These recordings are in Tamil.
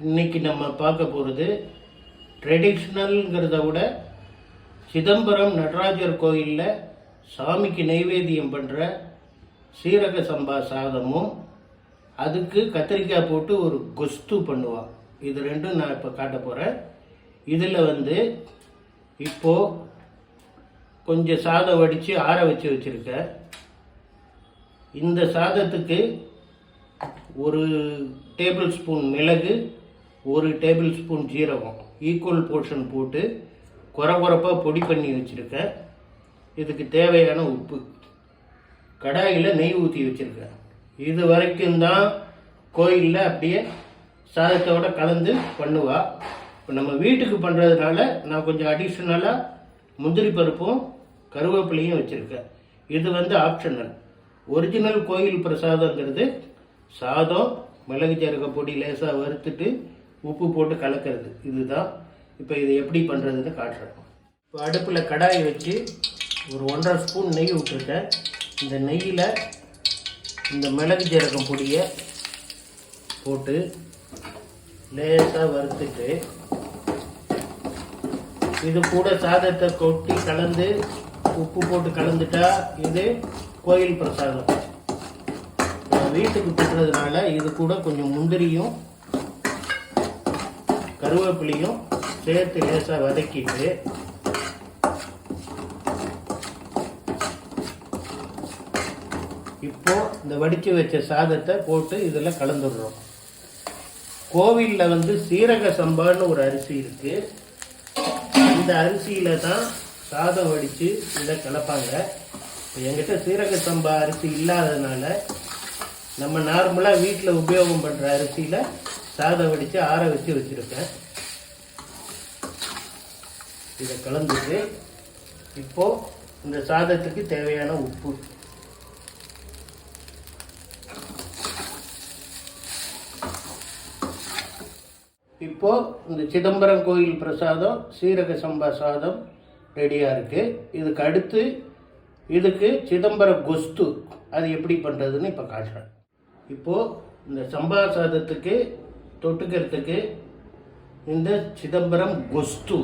இன்னைக்கு நம்ம பார்க்க போகிறது ட்ரெடிஷ்னல்ங்கிறத விட சிதம்பரம் நடராஜர் கோயிலில் சாமிக்கு நைவேத்தியம் பண்ணுற சீரக சம்பா சாதமும் அதுக்கு கத்திரிக்காய் போட்டு ஒரு கொஸ்து பண்ணுவான். இது ரெண்டும் நான் இப்போ காட்ட போகிறேன் இதில் வந்து இப்போது கொஞ்சம் சாதம் வடித்து ஆற வச்சு வச்சுருக்கேன் இந்த சாதத்துக்கு ஒரு டேபிள் ஸ்பூன் மிளகு ஒரு டேபிள் ஸ்பூன் ஜீரகம் ஈக்குவல் போர்ஷன் போட்டு குறை குறைப்பாக பொடி பண்ணி வச்சுருக்கேன் இதுக்கு தேவையான உப்பு. கடாயில் நெய் ஊற்றி வச்சுருக்கேன் இது வரைக்கும் தான் கோயிலில் அப்படியே சாதத்தோட கலந்து பண்ணுவா. இப்போ நம்ம வீட்டுக்கு பண்ணுறதுனால நான் கொஞ்சம் அடிஷ்னலாக முந்திரி பருப்பும் கருவேப்பிலையும் வச்சுருக்கேன் இது வந்து ஆப்ஷனல் ஒரிஜினல் கோயில் பிரசாதங்கிறது சாதம் மிளகு சீரக பொடி லேசாக வறுத்துட்டு உப்பு போட்டு கலக்கிறது. இதுதான் இப்போ இதை எப்படி பண்ணுறதுன்னு காட்டுறேன். இப்போ அடுப்பில் கடாயை வச்சு ஒரு ஒன்றரை ஸ்பூன் நெய் விட்டுருக்கேன் இந்த நெய்யில் இந்த மிளகு ஜீரகம் பொடியை போட்டு லேசாக வறுத்துட்டு இது கூட சாதத்தை கொட்டி கலந்து உப்பு போட்டு கலந்துட்டா இது கோயில் பிரசாதம். வீட்டுக்கு பண்ணுறதுனால இது கூட கொஞ்சம் முந்திரியும் கருவேப்பிலையும் சேர்த்து லேசாக வதக்கிட்டு இப்போ இந்த வடித்து வச்ச சாதத்தை போட்டு இதில் கலந்துடுறோம். கோவிலில் வந்து சீரக சம்பான்னு ஒரு அரிசி இருக்கு. இந்த அரிசியில தான் சாதம் வடித்து இதை கலப்பாங்க. எங்கிட்ட என்கிட்ட சீரக சம்பா அரிசி இல்லாததுனால நம்ம நார்மலாக வீட்டில் உபயோகம் பண்ணுற அரிசியில் சாதம் வடித்து ஆற வச்சு வச்சுருக்கேன் இதை கலந்துட்டு இப்போது இந்த சாதத்துக்கு தேவையான உப்பு. இப்போ இந்த சிதம்பரம் கோயில் பிரசாதம் சீரக சம்பா சாதம் ரெடியாக இருக்குது இதுக்கு அடுத்து இதுக்கு சிதம்பரம் கொஸ்து அது எப்படி பண்ணுறதுன்னு இப்போ காட்டுறேன். இப்போது இந்த சம்பா சாதத்துக்கு தொட்டுக்கிறதுக்கு இந்த சிதம்பரம் கொஸ்து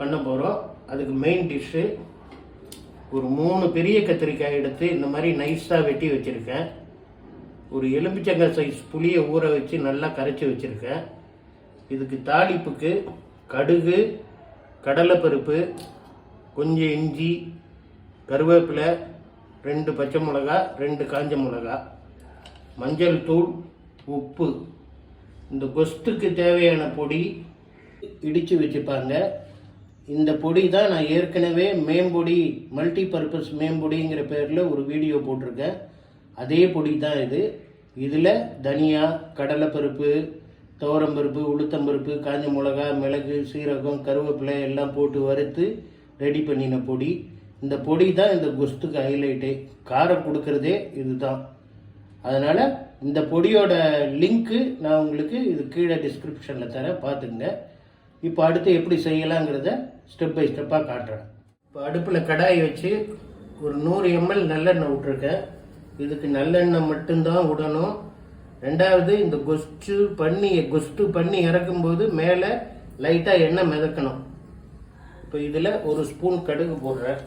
பண்ண போகிறோம் அதுக்கு மெயின் டிஷ்ஷு ஒரு மூணு பெரிய கத்திரிக்காய் எடுத்து இந்த மாதிரி நைஸாக வெட்டி வச்சுருக்கேன். ஒரு எலும்பிச்சங்காய் சைஸ் புளியை ஊற வச்சு நல்லா கரைச்சி வச்சுருக்கேன். இதுக்கு தாளிப்புக்கு கடுகு கடலைப்பருப்பு கொஞ்சம் இஞ்சி கருவேப்பிலை ரெண்டு பச்சை மிளகா ரெண்டு காஞ்ச மிளகா மஞ்சள் தூள் உப்பு. இந்த கொஸ்துக்கு தேவையான பொடி இடித்து வச்சுப்பாங்க. இந்த பொடி தான் நான் ஏற்கனவே மேம்பொடி மல்டி பர்பஸ் மேம்பொடிங்கிற பேரில் ஒரு வீடியோ போட்டிருக்கேன். அதே பொடி தான் இது. இதில் தனியா கடலைப்பருப்பு துவரம்பருப்பு உளுத்தம்பருப்பு காஞ்ச மிளகா மிளகு சீரகம் கருவேப்பிலை எல்லாம் போட்டு வறுத்து ரெடி பண்ணின பொடி. இந்த பொடி தான் இந்த கொஸ்துக்கு ஹைலைட்டே காரம் கொடுக்கறதே இதுதான். அதனால் இந்த பொடியோட லிங்க்கு நான் உங்களுக்கு இது கீழே டிஸ்கிரிப்ஷனில் தரேன் பார்த்துங்க இப்போ அடுத்து எப்படி செய்யலாங்கிறத ஸ்டெப் பை ஸ்டெப்பாக காட்டுறேன். இப்போ அடுப்பில் கடாயை வச்சு ஒரு நூறு எம்எல் நல்லெண்ணெய் விட்ருக்கேன் இதுக்கு நல்லெண்ணெய் மட்டும்தான் விடணும். ரெண்டாவது இந்த கொஸ்டு பண்ணி கொஸ்டு பண்ணி இறக்கும்போது மேலே லைட்டாக எண்ணெய் மிதக்கணும். இப்போ இதில் ஒரு ஸ்பூன் கடுகு போடுறேன்.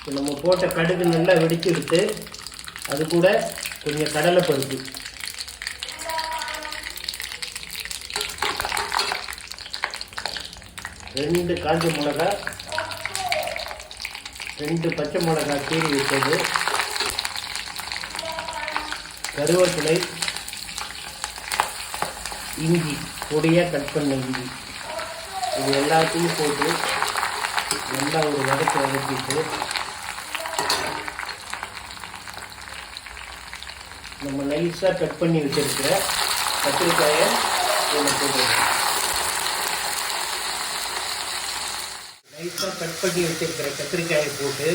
இப்போ நம்ம போட்ட கடுகு நல்லா வெடிச்சு எடுத்து அது கூட கொஞ்சம் கடலை பருப்பு ரெண்டு காஞ்ச மிளகா ரெண்டு பச்சை மிளகா கீறி விட்டது. கருவேப்பிலை இஞ்சி பொடியாக கட் பண்ண இஞ்சி. இது எல்லாத்தையும் போட்டு நல்லா ஒரு வதக்கி வதக்கிட்டு நம்ம நைஸாக கட் பண்ணி வச்சிருக்கிற கத்திரிக்காயை இதில் நைஸாக கட் பண்ணி வச்சிருக்கிற கத்திரிக்காயை போட்டு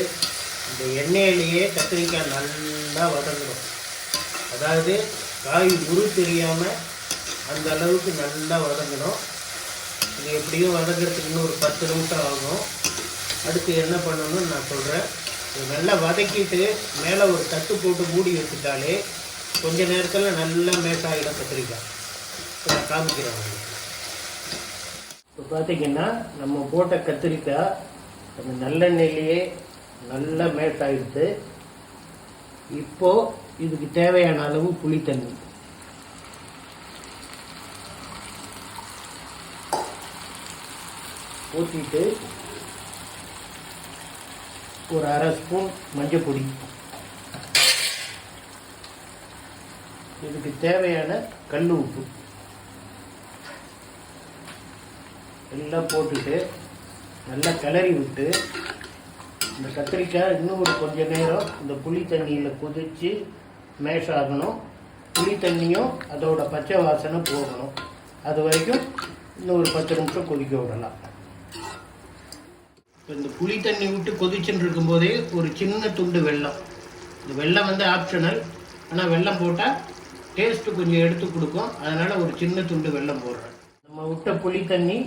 இந்த எண்ணெயிலேயே கத்திரிக்காய் நல்லா வதங்கணும். அதாவது காய் உரு தெரியாமல் அந்த அளவுக்கு நல்லா வதங்கணும். இது எப்படியும் வதங்கிறதுக்கு இன்னும் ஒரு பத்து நிமிஷம் ஆகும். அடுத்து என்ன பண்ணணும்னு நான் சொல்கிறேன் நல்லா வதக்கிட்டு மேலே ஒரு தட்டு போட்டு மூடி வச்சுட்டாலே கொஞ்ச நேரத்தில் நல்லா மேஷாகிடும் கத்திரிக்காய். காமிக்கிறேன் இப்போ பார்த்தீங்கன்னா நம்ம போட்ட கத்திரிக்காய் அந்த நல்லெண்ணெயிலேயே நல்லா மேஷ் ஆகிடுது இதுக்கு தேவையான அளவு புளி தண்ணி ஊற்றிட்டு ஒரு அரை ஸ்பூன் மஞ்சள் பொடி. இதுக்கு தேவையான கல் உப்பு. எல்லாம் போட்டுட்டு நல்லா கிளறி விட்டு இந்த கத்திரிக்காய் இன்னும் ஒரு கொஞ்சம் நேரம் இந்த புளி தண்ணியில் கொதித்து மேஷ் ஆகணும். புளி தண்ணியும் அதோட பச்சை வாசனை போகணும். அது வரைக்கும் இன்னும் ஒரு பத்து நிமிஷம் கொதிக்க விடலாம். இப்போ இந்த புளி தண்ணி விட்டு கொதிச்சுட்டு இருக்கும்போதே ஒரு சின்ன துண்டு வெல்லம். இந்த வெல்லம் வந்து ஆப்ஷனல் ஆனால் வெல்லம் போட்டால் டேஸ்ட்டு கொஞ்சம் எடுத்து கொடுக்கும். அதனால் ஒரு சின்ன துண்டு வெள்ளம் போடுறேன். நம்ம விட்ட புளி தண்ணி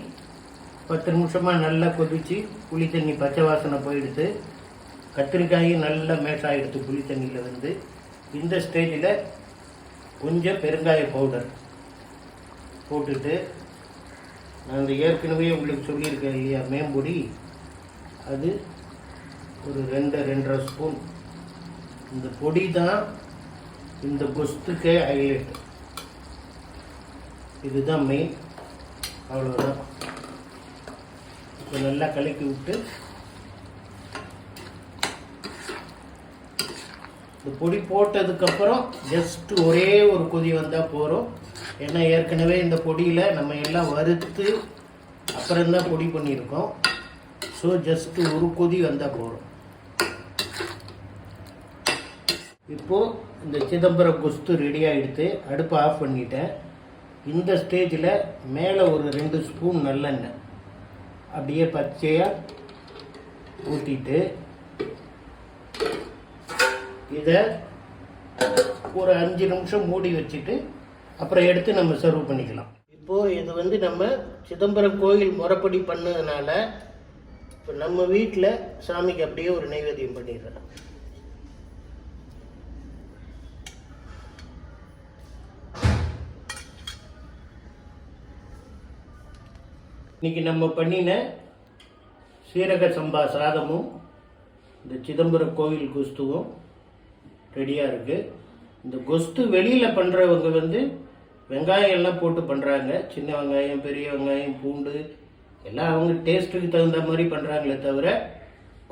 பத்து நிமிஷமாக நல்லா கொதிச்சு புளி தண்ணி பச்சை வாசனை போயிடுத்து கத்திரிக்காயும் நல்லா மேஷ் ஆகிடுது புளி தண்ணியில் வந்து. இந்த ஸ்டேஜில் கொஞ்சம் பெருங்காய பவுடர் போட்டுட்டு நான் அந்த ஏற்கனவே உங்களுக்கு சொல்லியிருக்கேன் இல்லையா மேம்பொடி? அது ஒரு ரெண்டு ரெண்டரை ஸ்பூன். இந்த பொடி தான் இந்த கொஸ்துக்கே ஹைலைட் இதுதான் மெயின் அவ்வளோதான் இப்போ நல்லா கலக்கி விட்டு இந்த பொடி போட்டதுக்கப்புறம் ஜஸ்ட் ஒரே ஒரு கொதி வந்தால் போகிறோம் ஏன்னா ஏற்கனவே இந்த பொடியில் நம்ம எல்லாம் வறுத்து அப்புறம்தான் பொடி பண்ணியிருக்கோம். ஸோ ஜஸ்ட் ஒரு கொதி வந்தால் போகிறோம் இப்போது இந்த சிதம்பரம் குஸ்து ரெடி ஆகிடுத்து அடுப்பை ஆஃப் பண்ணிட்டேன். இந்த ஸ்டேஜில் மேலே ஒரு ரெண்டு ஸ்பூன் நல்லெண்ணெய். அப்படியே பச்சையாக ஊற்றிட்டு இதை ஒரு அஞ்சு நிமிஷம் மூடி வச்சுட்டு அப்புறம் எடுத்து நம்ம சர்வ் பண்ணிக்கலாம். இப்போது இது வந்து நம்ம சிதம்பரம் கோயில் முறைப்படி பண்ணதுனால இப்போ நம்ம வீட்டில் சாமிக்கு அப்படியே ஒரு நைவேத்தியம் பண்ணிடுறேன். இன்னைக்கு நம்ம பண்ணின சீரக சம்பா சாதமும் இந்த சிதம்பரம் கோவில் குஸ்துவும் ரெடியாக இருக்குது இந்த கொஸ்து வெளியில் பண்ணுறவங்க வந்து வெங்காயம் எல்லாம் போட்டு பண்ணுறாங்க சின்ன வெங்காயம் பெரிய வெங்காயம் பூண்டு எல்லாம் அவங்க டேஸ்ட்டுக்கு தகுந்த மாதிரி பண்ணுறாங்களே தவிர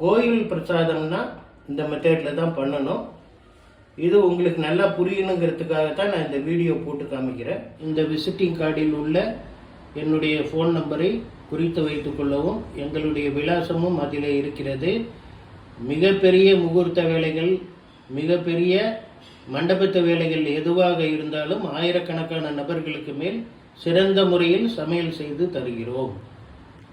கோயில் பிரசாதம்னா இந்த மெத்தேடில் தான் பண்ணணும். இது உங்களுக்கு நல்லா புரியணுங்கிறதுக்காக தான் நான் இந்த வீடியோ போட்டு காமிக்கிறேன். இந்த விசிட்டிங் கார்டில் உள்ள என்னுடைய ஃபோன் நம்பரை குறித்து வைத்துக் கொள்ளவும் எங்களுடைய விலாசமும் அதில் இருக்கிறது. மிகப்பெரிய முகூர்த்த வேலைகள் மிகப்பெரிய மண்டபத்து வேலைகள் எதுவாக இருந்தாலும் ஆயிரக்கணக்கான நபர்களுக்கு மேல் சிறந்த முறையில் சமையல் செய்து தருகிறோம்.